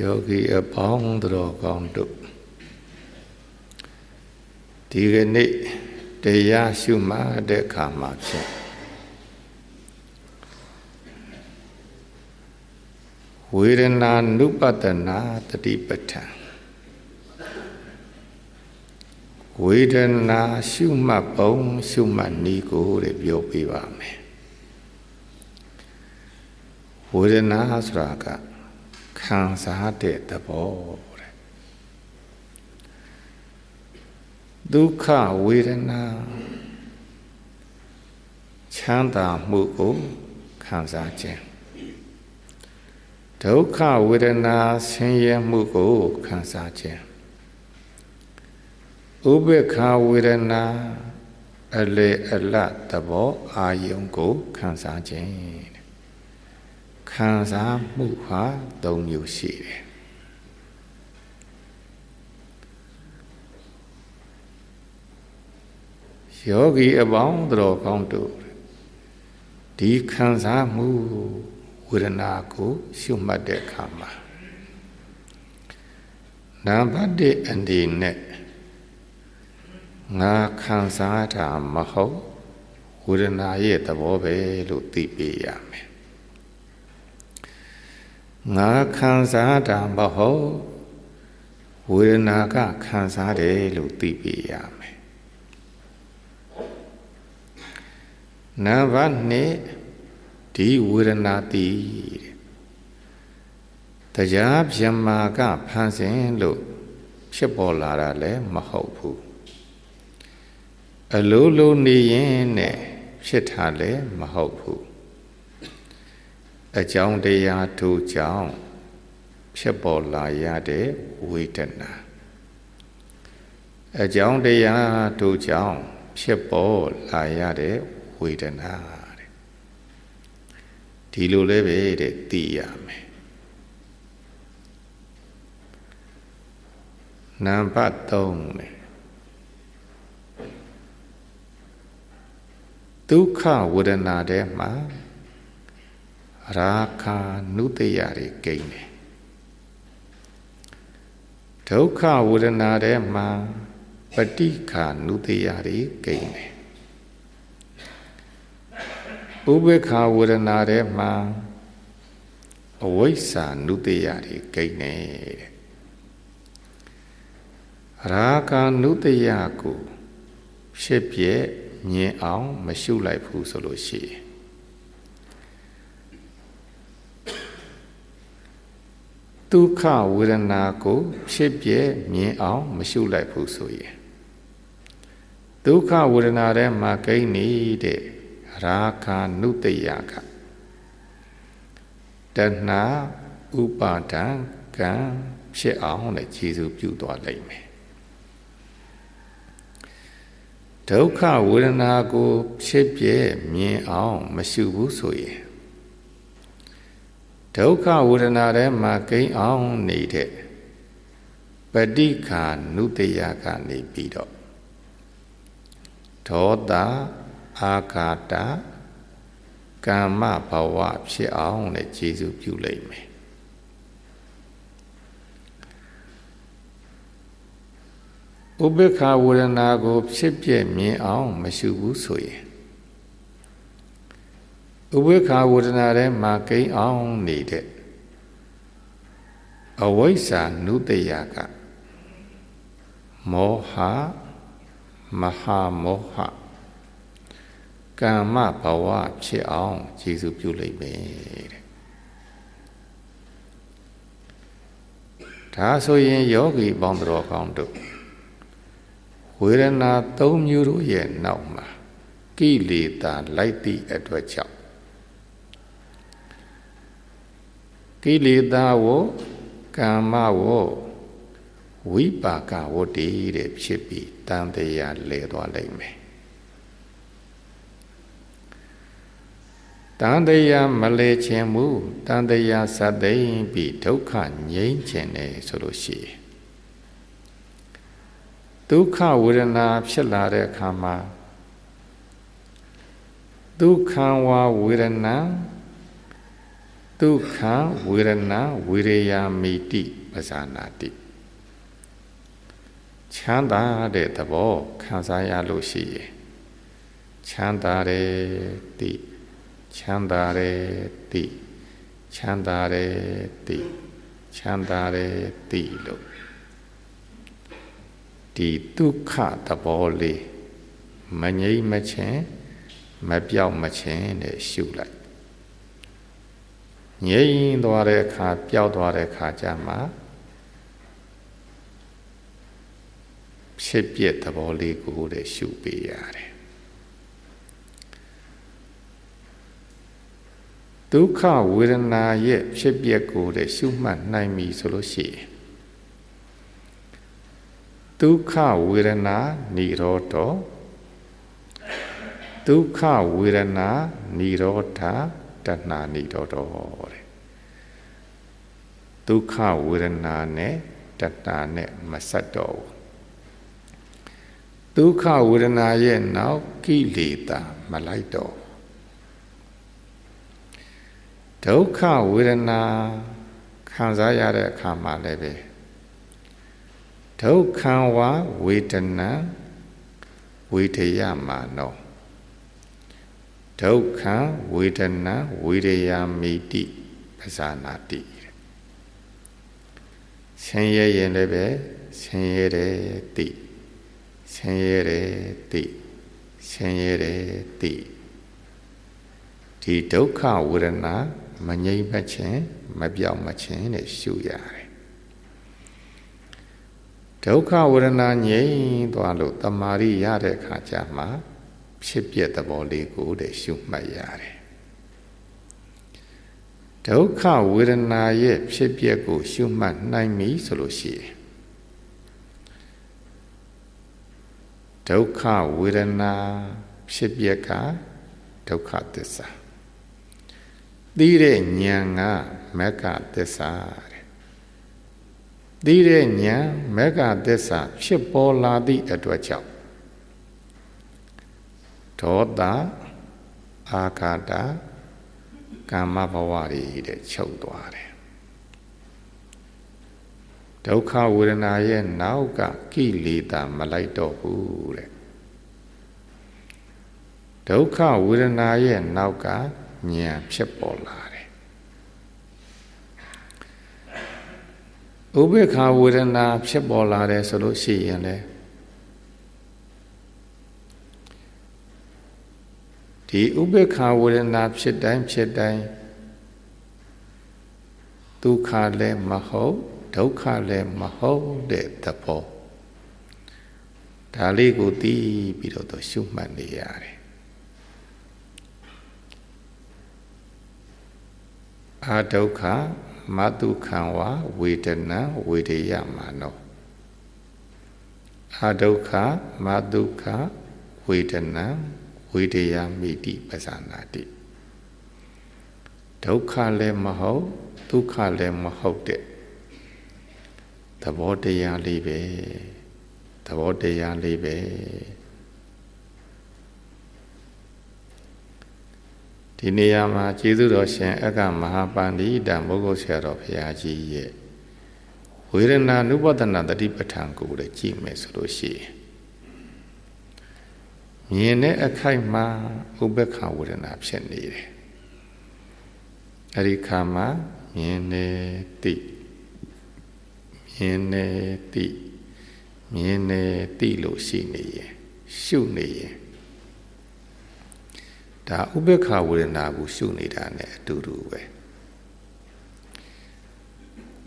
ယောဂီအပေါင်းတော်ကောင်းတို့ဒီကနေ့တရားရှုမှတ်တဲ့အခါမှာဖြင့်ဝေဒနာနုပတနာတတိပဋ္ဌာန်ဝေဒနာရှုမှတ်ပုံရှုမှတ်နည်းကိုတဲ့ပြောပြပါမယ်ဝေဒနာဆိုတာက ခံစားတဲ့သဘောတဲ့ဒုက္ခဝေဒနာချမ်းသာမှုကိုခံစားခြင်းဒုက္ခဝေဒနာဆင်းရဲမှုကိုခံစားခြင်းဥပေက္ခဝေဒနာအလေအလတ်သဘောအာယုံကိုခံစားခြင်း ခံစားမှုဟာ၃မျိုးရှိတယ်ယောဂီအပေါင်းတော်ကောင်းတို့ဒီခံစားမှုဝေဒနာကို ရှုမှတ်တဲ့အခါမှာနံပါတ်1အနေနဲ့ငါခံစားတာမဟုတ်ဝေဒနာရဲ့သဘောပဲလို့သိပေရမယ် ငါခံစားတာမဟုတ်ဝေဒနာကခံစားတယ်လို့သိပြရမယ်နံပါတ်2ဒီဝေဒနာတိတရားဗြဟ္မာကဖန်ဆင်းလို့ဖြစ်ပေါ်လာတာလည်းမဟုတ်ဘူးအလိုလိုနေရင်နဲ့ဖြစ်တာလည်းမဟုတ်ဘူး အကြောင်းတရားထို့ကြောင့်ဖြစ်ပေါ်လာရတဲ့ဝေဒနာအကြောင်းတရားထို့ကြောင့်ဖြစ်ပေါ်လာရတဲ့ဝေဒနာတဲ့ဒီလိုလည်းပဲတဲ့သိရမယ်နံပါတ်3နဲ့ဒုက္ခဝေဒနာထဲမှာ ရာခာနုတယတွေကိန်းတယ်ဒုက္ခဝေဒနာထဲမှာပฏิခာနုတယတွေကိန်းတယ်ဥပေက္ခဝေဒနာထဲမှာအဝိဇ္ဇာနုတယတွေကိန်းတယ်တဲ့ရာဂာနုတယကိုဖြစ်ပြမြင်အောင် မရှုလိုက်ဘူးဆိုလို့ရှိရင် ဒုက္ခဝေဒနာကို ဖြစ်ပြမြင်အောင် မရှုလိုက်ဘူးဆိုရင်ဒုက္ခဝေဒနာထဲမှာကိန်းနေတဲ့ရာခာနုတယကတဏှာဥပါဒံကံဖြစ်အောင်လည်းခြေစုပြုသွားလိမ့်မယ်ဒုက္ခဝေဒနာကို ဖြစ်ပြမြင်အောင် မရှုဘူးဆိုရင် ဒုက္ခဝေဒနာထဲမှာကိန်းအောင်နေတဲ့ပဋိခာနုတယကနေပြီးတော့ဒေါသအာဃာတကာမဘဝဖြစ်အောင်လည်းကျေစုပြုလိုက်မယ်ဥပေက္ခဝေဒနာကို ဖြစ်ပြမြင်အောင် မရှုဘူးဆိုရင် ဥပေက္ခဝေဒနာထဲမှာကိန်းအောင်နေတဲ့အဝိဇ္ဇာနုတယကမောဟမဟာမောဟကမ္မဘဝဖြစ်အောင်ကျေစုပြုလိုက်မယ်တဲ့ဒါဆိုရင်ယောဂီပေါင်းတော်ကောင်းတို့ဝေဒနာ၃မျိုးတို့ရဲ့နောက်မှာကိလေသာလိုက်သည့်အတွက်ကြောင့် ကိလေသာဝကာမဝဝိပါကဝတ္တိတဲ့ဖြစ်ပြီးတန်တရားလဲသွားလိမ့်မယ်တန်တရားမလဲခြင်းမူတန်တရားသတ်သိမ့်ပြီးဒုက္ခငြိမ်းခြင်းနဲ့ဆိုလို့ရှိရင်ဒုက္ခဝေဒနာဖြစ်လာတဲ့အခါမှာဒုက္ခံဝဝေဒနာ ဒုက္ခဝေဒနာဝေရယာမိတိပဇာနာတိချမ်းသာတဲ့သဘောခံစားရလို့ရှိရင်ချမ်းသာတယ်တိချမ်းသာတယ်တိချမ်းသာတယ်တိချမ်းသာတယ်တိလို့ဒီဒုက္ခသဘောလေးမငြိမ့်မချင်းမပြောက်မချင်းနဲ့ရှုလိုက် ငြိမ့်သွားတဲ့အခါပျောက်သွားတဲ့အခါကျမှဖြစ်ပြသဘောလေးကိုတည်းရှုပေးရတယ်ဒုက္ခဝေဒနာရဲ့ဖြစ်ပျက်ကိုတည်းရှုမှတ်နိုင်ပြီဆိုလို့ရှိရင်ဒုက္ခဝေဒနာនិရောဓဒုက္ခဝေဒနာនិရောဓ တဏှာនិရောဓတဲ့ဒုက္ခဝေဒနာနဲ့တဏှာနဲ့မဆက်တော့ဘူးဒုက္ခဝေဒနာရဲ့နောက်ကိလေသာမလိုက်တော့ဒုက္ခဝေဒနာခံစားရတဲ့အခါမှာလည်းပဲဒုက္ခံဝဝေဒနာဝေဒယမာနော ဒုက္ခံဝေဒနာဝေဒယာမိတိပဇာနာတိဆင်းရဲရင်လည်းပဲဆင်းရဲတယ်တိဆင်းရဲတယ်တိဆင်းရဲတယ်တိဒီဒုက္ခဝေဒနာမငြိမ့်မခြင်းမပြောင်းမခြင်းနဲ့ရှုရတယ်ဒုက္ခဝေဒနာငြိမ့်သွားလို့တမာရီရတဲ့အခါကျမှ ဖြစ်ပြသဘောလေးကိုတည်းရှုမှတ်ရတယ်ဒုက္ခဝေဒနာရဲ့ဖြစ်ပျက်ကို ရှုမှတ်နိုင်ပြီဆိုလို့ရှိရင်ဒုက္ခဝေဒနာဖြစ်ပျက်ကဒုက္ခသစ္စာသိတဲ့ဉာဏ်ကမက္ခသစ္စာတဲ့သိတဲ့ဉာဏ်မက္ခသစ္စာဖြစ်ပေါ်လာသည့်အတွက်ကြောင့် ဒေါသအာဃာတကာမဘဝတွေတဲ့ချုပ်သွားတယ်ဒုက္ခဝေဒနာရဲ့နောက်ကကိလေသာမလိုက်တော့ဘူးတဲ့ဒုက္ခဝေဒနာရဲ့နောက်ကဉာဏ်ဖြစ်ပေါ်လာတယ်ဥပေက္ခဝေဒနာဖြစ်ပေါ်လာတယ်ဆိုလို့ရှိရင်လည်း ဒီဥပေက္ခဝေဒနာဖြစ်တိုင်းဖြစ်တိုင်းဒုက္ခလည်းမဟုတ်ဒုက္ခလည်းမဟုတ်တဲ့သဘောဒါလေးကိုသိပြီးတော့သူရှုမှတ်နေရတယ်အာဒုက္ခမတုခံဝဝေဒနာဝေဒယမာနောအာဒုက္ခမတုခဝေဒနာ ဝိတယမိတိပဇာနာတိဒုက္ခလည်းမဟုတ်ဒုက္ခလည်းမဟုတ်တဲ့သဘောတရားလေးပဲသဘောတရားလေးပဲဒီနေရာမှာကျေးဇူးတော်ရှင်အက္ခမဟာပန္တိတံဘုဂုတ်ဆရာတော်ဘုရားကြီးရဲ့ဝေဒနာနုပဒနာတတိပဋ္ဌာန်ကိုလည်းကြည့်မယ်ဆိုလို့ရှိရင် မြင်တဲ့အခိုက်မှာဥပ္ပခဝေဒနာဖြစ်နေတယ်အဲဒီခါမှာမြင်နေတိမြင်နေတိမြင်နေတိလို့ရှိနေရင်ရှုနေရင်ဒါဥပ္ပခဝေဒနာကိုရှုနေတာ ਨੇ အတူတူပဲ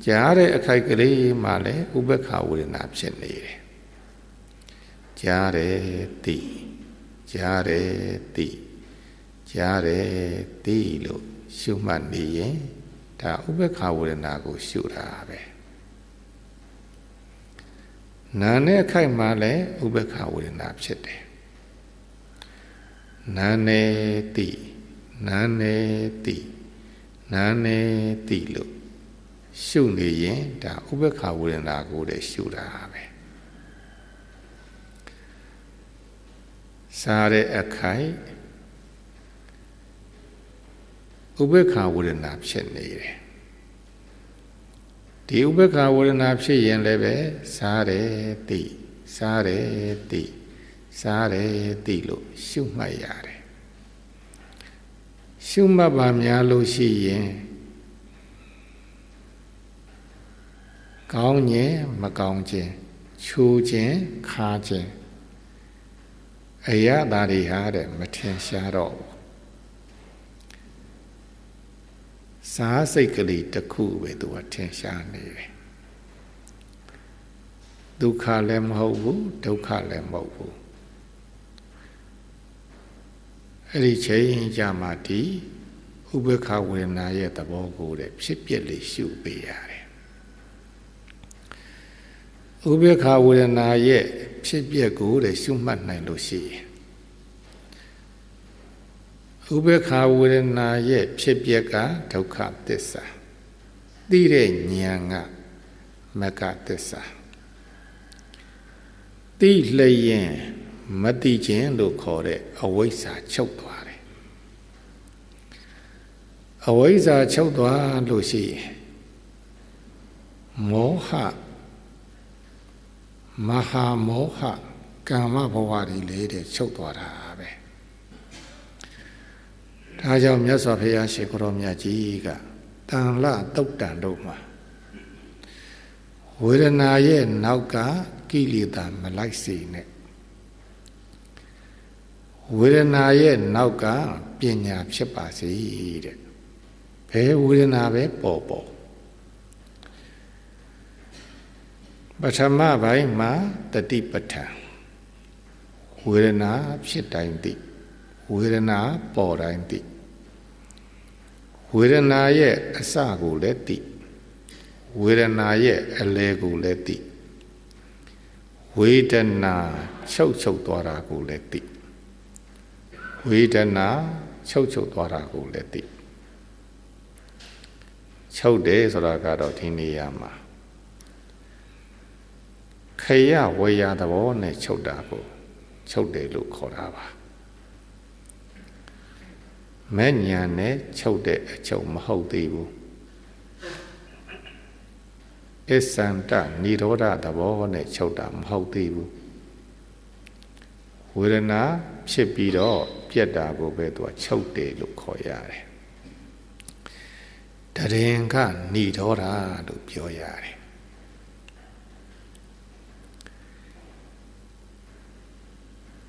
ကြားတဲ့အခိုက်ကလေးမှလည်းဥပ္ပခဝေဒနာဖြစ်နေတယ်ကြားတယ်တိ ကြားတယ်သိကြားတယ်သိလို့ရှုမှတ်နေရင်ဒါဥပ္ပခဝေဒနာကို ရှုတာပဲနာနဲ့အခိုက်မှာလည်းဥပ္ပခဝေဒနာဖြစ်တယ်နာနဲ့သိနာနဲ့သိနာနဲ့သိလို့ရှုနေရင်ဒါဥပ္ပခဝေဒနာကိုလည်းရှုတာပဲ စားတဲ့အခိုက်ဥပေက္ခဝေဒနာဖြစ်နေတယ်ဒီဥပေက္ခဝေဒနာဖြစ်ရင်လည်းပဲစားတယ်သိစားတယ်သိစားတယ်သိလို့ရှုမှတ်ရတယ်ရှုမှတ်ပါများလို့ရှိရင်ကောင်းခြင်းမကောင်းခြင်းချိုးခြင်းခါခြင်း အရသာတွေဟာတဲ့မထင်ရှားတော့ဘူးစားစိတ်ကလေးတစ်ခုပဲသူကထင်ရှားနေတယ်ဒုက္ခလည်းမဟုတ်ဘူးဒုက္ခလည်းမဟုတ်ဘူးအဲ့ဒီချိန်ကြမှာဒီဥပ္ပခဝေဒနာရဲ့သဘောကိုတဲ့ဖြစ်ပျက်လေးရှုပေးရတယ်ဥပ္ပခဝေဒနာရဲ့ ဖြစ်ပျက်ကိုတဲ့ရှုမှတ်နိုင်လို့ရှိရင်ဥပေက္ခဝေဒနာရဲ့ဖြစ်ပျက်ကဒုက္ခသစ္စာသိတဲ့ဉာဏ်ကမကသစ္စာသိလျင်မသိခြင်းလို့ခေါ်တဲ့အဝိဇ္ဇာချုပ်သွားတယ်အဝိဇ္ဇာချုပ်သွားလို့ရှိရင်မောဟ မဟာမောဟကာမဘဝတွေလေးတဲ့ချုပ်သွားတာပဲဒါကြောင့်မြတ်စွာဘုရားရှင်ကိုရောမြတ်ကြီးကတန်လတုတ်တန်တို့မှာဝေဒနာရဲ့နောက်ကကိလေသာမလိုက်စေနဲ့ဝေဒနာရဲ့နောက်ကပညာဖြစ်ပါစေတဲ့ဘယ်ဝေဒနာပဲပေါ်ပေါ် ပထမပိုင်းမှာတတိပဋ္ဌာန်ဝေဒနာဖြစ်တိုင်းသိဝေဒနာပေါ်တိုင်းသိဝေဒနာရဲ့အစကိုလည်းသိဝေဒနာရဲ့အလယ်ကိုလည်းသိဝေဒနာချုပ်ချုပ်သွားတာကိုလည်းသိဝေဒနာချုပ်ချုပ်သွားတာကိုလည်းသိချုပ်တယ်ဆိုတာကတော့ဒီနေရာမှာ ခရဝေယသဘောနဲ့ချုပ်တာကိုချုပ်တယ်လို့ခေါ်တာပါမဲ့ညာနဲ့ချုပ်တဲ့အချုပ်မဟုတ်သေးဘူးအစ္ဆန္တនិရောဓသဘောနဲ့ချုပ်တာမဟုတ်သေးဘူးဝေဒနာဖြစ်ပြီးတော့ပြက်တာကိုပဲသူကချုပ်တယ်လို့ခေါ်ရတယ်တရင်ကនិရောဓလို့ပြောရတယ်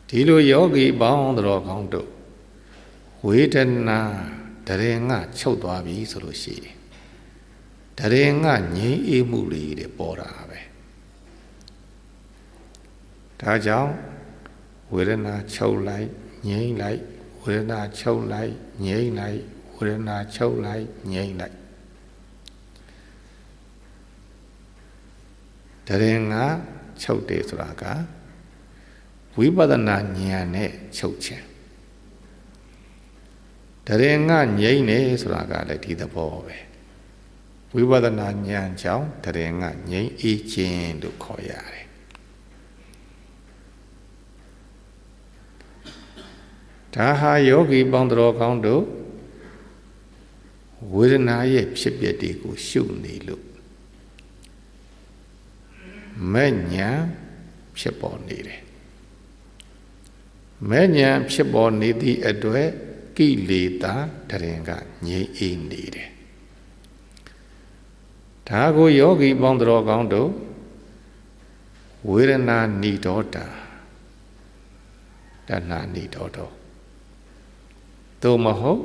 ဒီလိုယောဂီပေါင်းတော်ကောင်းတို့ဝေဒနာတရင်ကချုပ်သွားပြီဆိုလို့ရှိရင်တရင်ကငြိမ်းအေးမှုလေးတွေပေါ်တာပဲဒါကြောင့်ဝေဒနာချုပ်လိုက်ငြိမ်းလိုက်ဝေဒနာချုပ်လိုက်ငြိမ်းလိုက်ဝေဒနာချုပ်လိုက်ငြိမ်းလိုက်တရင်ကချုပ်တယ်ဆိုတာက ဝိပဿနာဉာဏ်နဲ့ချုပ်ခြင်းတရင်ကငြိမ့်နေဆိုတာကလည်းဒီသဘောပဲဝိပဿနာဉာဏ်ကြောင့်တရင်ကငြိမ့်အေးခြင်းလို့ခေါ်ရတယ်ဒါဟာယောဂီပေါင်းတော်ကောင်းတို့ဝေဒနာရဲ့ဖြစ်ပျက်တွေကိုရှုနေလို့မဲ့ညာဖြစ်ပေါ်နေတယ် မဲ့ညာဖြစ်ပေါ်နေသည့်အတွက်ကိလေသာတရင်ကငြိမ့်အေးနေတယ်ဒါကိုယောဂီပေါင်းတော်ကောင်းတို့ဝေဒနာဏိဒေါတာတဏှာဏိဒေါတောသို့မဟုတ်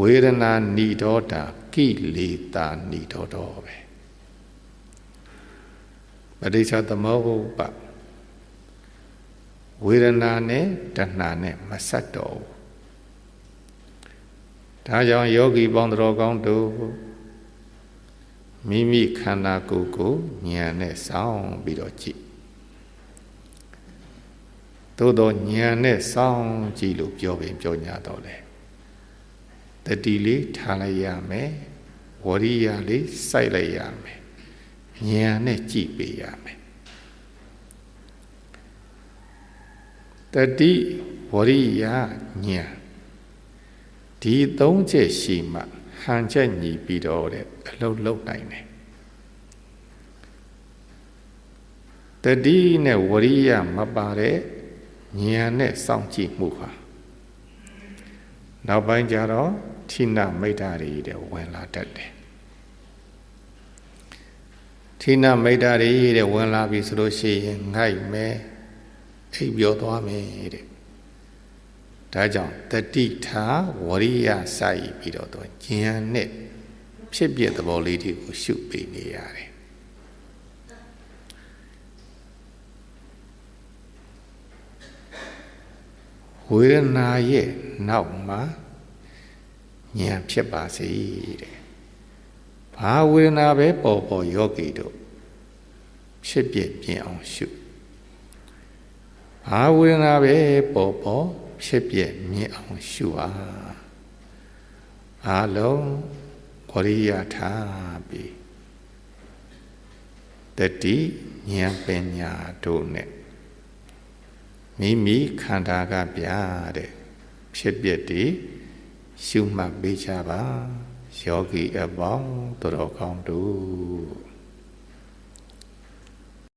ဝေဒနာဏိဒေါတာကိလေသာဏိဒေါတောပဲပဋိစ္စသမုပ္ပါ ဝေဒနာနဲ့တဏှာနဲ့မဆက်တော့ဘူးဒါကြောင့်ယောဂီပေါင်းတော်ကောင်းတို့မိမိခန္ဓာကိုယ်ကိုဉာဏ်နဲ့စောင့်ပြီးတော့ကြည့်သို့တော့ဉာဏ်နဲ့စောင့်ကြည့်လို့ပြောပင်ပြောညာတော့လေတတိလေးထားလိုက်ရမယ်ဝရိယလေးစိုက်လိုက်ရမယ်ဉာဏ်နဲ့ကြည့်ပေးရမယ် တတိဝရိယဉာဏ်ဒီသုံးချက်ရှိမှဟန်ချက်ညီပြီးတော့တဲ့အလုံးလုံးနိုင်တယ်တတိနဲ့ဝရိယမပါတဲ့ဉာဏ်နဲ့စောင့်ကြည့်မှုဟာနောက်ပိုင်းကျတော့ဌိနမိတ်တာတွေတဲ့ဝင်လာတတ်တယ်ဌိနမိတ်တာတွေတဲ့ဝင်လာပြီဆိုလို့ရှိရင်ငိုက်မယ် အိပ်ပျော်သွားမယ်တဲ့ဒါကြောင့်တတိထားဝရိယစိုက်ပြီးတော့ဉာဏ်နဲ့ဖြစ်ပြသဘောလေးတွေကိုရှုပေးနေရတယ်ဝေဒနာရဲ့နောက်မှာဉာဏ်ဖြစ်ပါစေတဲ့ဘာဝေဒနာပဲပေါ်ပေါ်ယောဂီတို့ဖြစ်ပြပြင်းအောင်ရှု ဘာဝေဒနာပဲပေါ်ပေါ်ဖြစ်ပြမြင်အောင်ရှုပါအလုံးဝရိယထားပြီးတတိဉာဏ်ပညာတို့နဲ့မိမိခန္ဓာကပြတဲ့ဖြစ်ပြတည်ရှုမှတ်ပေးကြပါယောဂီအပေါင်းတော်ကောင်းတို့